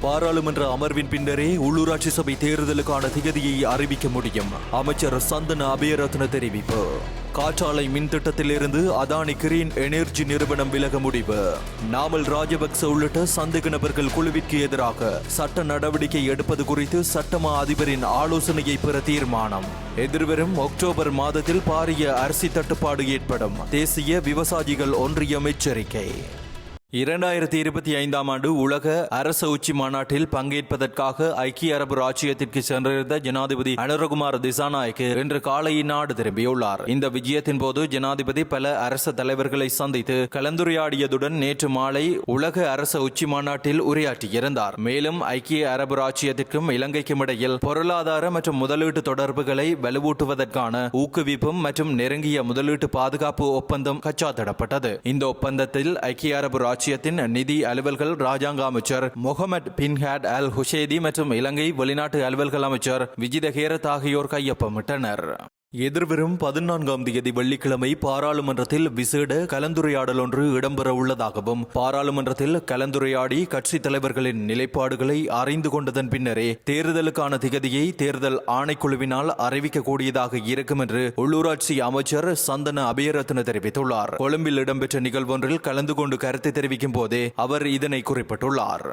பாராளுமன்ற அமர்வின் பின்னரே உள்ளூராட்சி சபை தேர்தலுக்கான திகதியை அறிவிக்க முடியும். அமைச்சர் சந்தன அபயரத்ன தெரிவிப்பு. காற்றாலை மின் திட்டத்திலிருந்து அதானி கிரீன் எனர்ஜி நிறுவனம் விலக முடிவு. நாமல் ராஜபக்ச உள்ளிட்ட சந்தேக நபர்கள் குழுவிற்கு எதிராக சட்ட நடவடிக்கை எடுப்பது குறித்து சட்டமா அதிபரின் ஆலோசனையை பெற தீர்மானம். எதிர்வரும் அக்டோபர் மாதத்தில் பாரிய அரிசி தட்டுப்பாடு ஏற்படும். தேசிய விவசாயிகள் ஒன்றியம் எச்சரிக்கை. இரண்டாயிரத்தி இருபத்தி ஐந்தாம் ஆண்டு உலக அரச உச்சி மாநாட்டில் பங்கேற்பதற்காக ஐக்கிய அரபு ராஜ்யத்திற்கு சென்றிருந்த ஜனாதிபதி அனுரகுமார் திசாநாயக்கு இன்று காலை நாடு திரும்பியுள்ளார். இந்த விஜயத்தின் போது ஜனாதிபதி பல அரச தலைவர்களை சந்தித்து கலந்துரையாடியதுடன் நேற்று மாலை உலக அரச உச்சி மாநாட்டில் உரையாற்றியிருந்தார். மேலும் ஐக்கிய அரபு ராஜ்யத்திற்கும் இலங்கைக்கும் இடையில் பொருளாதார மற்றும் முதலீட்டு தொடர்புகளை வலுவூட்டுவதற்கான ஊக்குவிப்பும் மற்றும் நெருங்கிய முதலீட்டு பாதுகாப்பு ஒப்பந்தம் கச்சாத்திடப்பட்டது. இந்த ஒப்பந்தத்தில் ஐக்கிய அரபு ராச்சியத்தின் நிதி அலுவல்கள் ராஜாங்க அமைச்சர் முகமது பின்ஹாட் அல் ஹுஷேதி மற்றும் இலங்கை வெளிநாட்டு அலுவல்கள் அமைச்சர் விஜித ஹேரத் ஆகியோர் கையொப்பமிட்டனர். எதிர்வரும் பதினான்காம் தேதி வெள்ளிக்கிழமை பாராளுமன்றத்தில் விசேட கலந்துரையாடல் ஒன்று இடம்பெற உள்ளதாகவும் பாராளுமன்றத்தில் கலந்துரையாடி கட்சித் தலைவர்களின் நிலைப்பாடுகளை அறிந்து கொண்டதன் பின்னரே தேர்தலுக்கான திகதியை தேர்தல் ஆணைக்குழுவினால் அறிவிக்கக்கூடியதாக இருக்கும் என்று உள்ளூராட்சி அமைச்சர் சந்தன அபயரத்ன தெரிவித்துள்ளார். கொழும்பில் இடம்பெற்ற நிகழ்வொன்றில் கலந்து கொண்டு கருத்து தெரிவிக்கும் போதே அவர் இதனை குறிப்பிட்டுள்ளார்.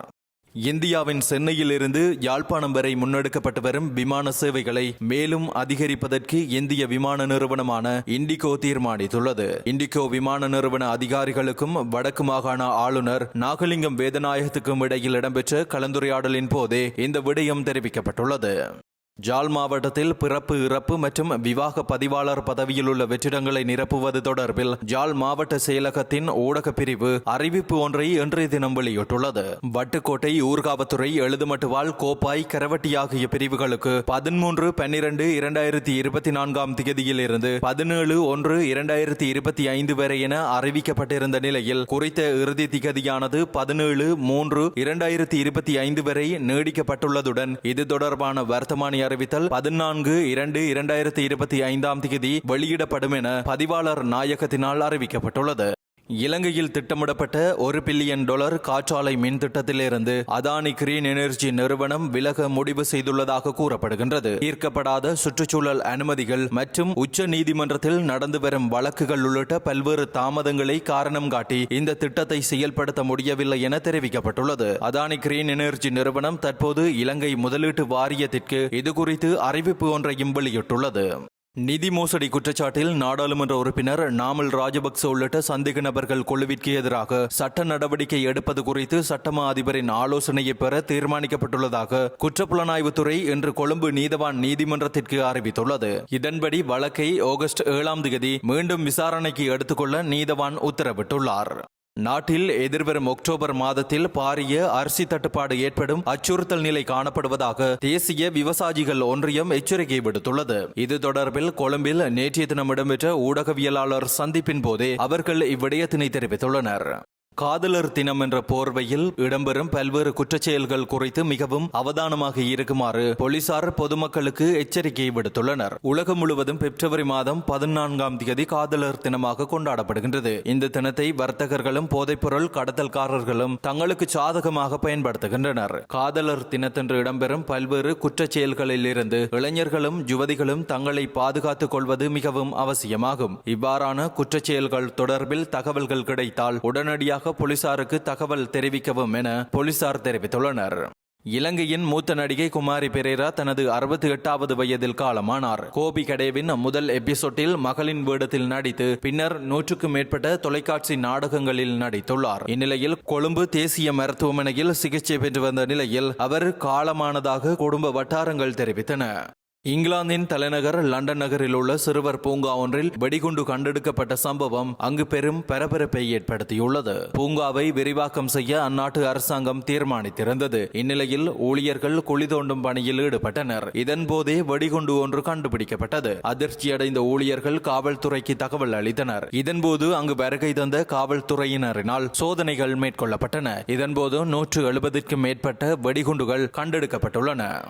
இந்தியாவின் சென்னையில் இருந்து யாழ்ப்பாணம் வரை முன்னெடுக்கப்பட்டு வரும் விமான சேவைகளை மேலும் அதிகரிப்பதற்கு இந்திய விமான நிறுவனமான இண்டிகோ தீர்மானித்துள்ளது. இண்டிகோ விமான நிறுவன அதிகாரிகளுக்கும் வடக்கு மாகாண ஆளுநர் நாகலிங்கம் வேதநாயகத்துக்கும் இடையில் இடம்பெற்ற கலந்துரையாடலின் போதே இந்த விடயம் தெரிவிக்கப்பட்டுள்ளது. ஜாழ் மாவட்டத்தில் பிறப்பு இறப்பு மற்றும் விவாக பதிவாளர் பதவியில் உள்ள வெற்றிடங்களை நிரப்புவது தொடர்பில் ஜாழ் மாவட்ட செயலகத்தின் ஊடக பிரிவு அறிவிப்பு ஒன்றை இன்றைய தினம் வெளியிட்டுள்ளது. வட்டுக்கோட்டை ஊர்காவத்துறை எழுதுமட்டுவாள் கோப்பாய் கரவட்டி ஆகிய பிரிவுகளுக்கு பதிமூன்று பன்னிரண்டு இரண்டாயிரத்தி இருபத்தி நான்காம் தேதியில் இருந்து பதினேழு ஒன்று இரண்டாயிரத்தி இருபத்தி ஐந்து வரை என அறிவிக்கப்பட்டிருந்த நிலையில் குறித்த இறுதி திகதியானது பதினேழு மூன்று இரண்டாயிரத்தி இருபத்தி ஐந்து வரை நீடிக்கப்பட்டுள்ளதுடன் இது தொடர்பான வர்த்தமானிய அறிவித்தல் பதினான்கு இரண்டு இரண்டாயிரத்தி இருபத்தி ஐந்தாம் தேதி வெளியிடப்படும் என பதிவாளர் நாயகத்தினால் அறிவிக்கப்பட்டுள்ளது. இலங்கையில் திட்டமிடப்பட்ட ஒரு பில்லியன் டாலர் காற்றாலை மின் திட்டத்திலிருந்து அதானி கிரீன் எனர்ஜி நிறுவனம் விலக முடிவு செய்துள்ளதாக கூறப்படுகின்றது. ஈர்க்கப்படாத சுற்றுச்சூழல் அனுமதிகள் மற்றும் உச்ச நீதிமன்றத்தில் நடந்து வரும் வழக்குகள் உள்ளிட்ட பல்வேறு தாமதங்களை காரணம் காட்டி இந்த திட்டத்தை செயல்படுத்த முடியவில்லை என தெரிவிக்கப்பட்டுள்ளது. அதானி கிரீன் எனர்ஜி நிறுவனம் தற்போது இலங்கை முதலீட்டு வாரியத்திற்கு இதுகுறித்து அறிவிப்பு ஒன்றையும் வெளியிட்டுள்ளது. நிதி மோசடி குற்றச்சாட்டில் நாடாளுமன்ற உறுப்பினர் நாமல் ராஜபக்ச உள்ளிட்ட சந்தேக நபர்கள் குழுவிற்கு எதிராக சட்ட நடவடிக்கை எடுப்பது குறித்து சட்டமா அதிபரின் ஆலோசனையை பெற தீர்மானிக்கப்பட்டுள்ளதாக குற்றப்புலனாய்வுத்துறை இன்று கொழும்பு நீதவான் நீதிமன்றத்திற்கு அறிவித்துள்ளது. இதன்படி வழக்கை ஆகஸ்ட் ஏழாம் தேதி மீண்டும் விசாரணைக்கு எடுத்துக்கொள்ள நீதவான் உத்தரவிட்டுள்ளார். நாட்டில் எதிர்வரும் அக்டோபர் மாதத்தில் பாரிய அரிசி தட்டுப்பாடு ஏற்படும் அச்சுறுத்தல் நிலை காணப்படுவதாக தேசிய விவசாயிகள் ஒன்றியம் எச்சரிக்கை விடுத்துள்ளது. இது தொடர்பில் கொழும்பில் நேற்றைய தினம் இடம்பெற்ற ஊடகவியலாளர் சந்திப்பின் போதே அவர்கள் இவ்விடயத்தினை தெரிவித்துள்ளனர். காதலர் தினம் என்ற போர்வையில் இடம்பெறும் பல்வேறு குற்றச்செயல்கள் குறித்து மிகவும் அவதானமாக இருக்குமாறு போலீசார் பொதுமக்களுக்கு எச்சரிக்கை விடுத்துள்ளனர். உலகம் முழுவதும் பிப்ரவரி மாதம் பதினான்காம் தேதி காதலர் தினமாக கொண்டாடப்படுகின்றது. இந்த தினத்தை வர்த்தகர்களும் போதைப்பொருள் கடத்தல்காரர்களும் தங்களுக்கு சாதகமாக பயன்படுத்துகின்றனர். காதலர் தினத்தன்று இடம்பெறும் பல்வேறு குற்றச்செயல்களில் இருந்து இளைஞர்களும் யுவதிகளும் தங்களை பாதுகாத்துக் கொள்வது மிகவும் அவசியமாகும். இவ்வாறான குற்றச்செயல்கள் தொடர்பில் தகவல்கள் கிடைத்தால் உடனடியாக போலீசாருக்கு தகவல் தெரிவிக்கவும் என போலீசார் தெரிவித்துள்ளனர். இலங்கையின் மூத்த நடிகை குமாரி பெரேரா தனது அறுபத்தி எட்டாவது வயதில் காலமானார். கோபி கடேவின் முதல் எபிசோட்டில் மகளின் வேடத்தில் நடித்து பின்னர் நூற்றுக்கும் மேற்பட்ட தொலைக்காட்சி நாடகங்களில் நடித்துள்ளார். இந்நிலையில் கொழும்பு தேசிய மருத்துவமனையில் சிகிச்சை பெற்று வந்த நிலையில் அவர் காலமானதாக குடும்ப வட்டாரங்கள் தெரிவித்தன. இங்கிலாந்தின் தலைநகர் லண்டன் நகரில் உள்ள சிறுவர் பூங்கா ஒன்றில் வெடிகுண்டு கண்டெடுக்கப்பட்ட சம்பவம் அங்கு பெரும் பரபரப்பை ஏற்படுத்தியுள்ளது. பூங்காவை விரிவாக்கம் செய்ய அந்நாட்டு அரசாங்கம் தீர்மானித்திருந்தது. இந்நிலையில் ஊழியர்கள் குழி தோண்டும் பணியில் ஈடுபட்டனர். இதன்போதே வெடிகுண்டு ஒன்று கண்டுபிடிக்கப்பட்டது. அதிர்ச்சியடைந்த ஊழியர்கள் காவல்துறைக்கு தகவல் அளித்தனர். இதன்போது அங்கு வருகை தந்த காவல்துறையினரினால் சோதனைகள் மேற்கொள்ளப்பட்டன. இதன்போது நூற்று எழுபதுக்கும் மேற்பட்ட வெடிகுண்டுகள் கண்டெடுக்கப்பட்டுள்ளன.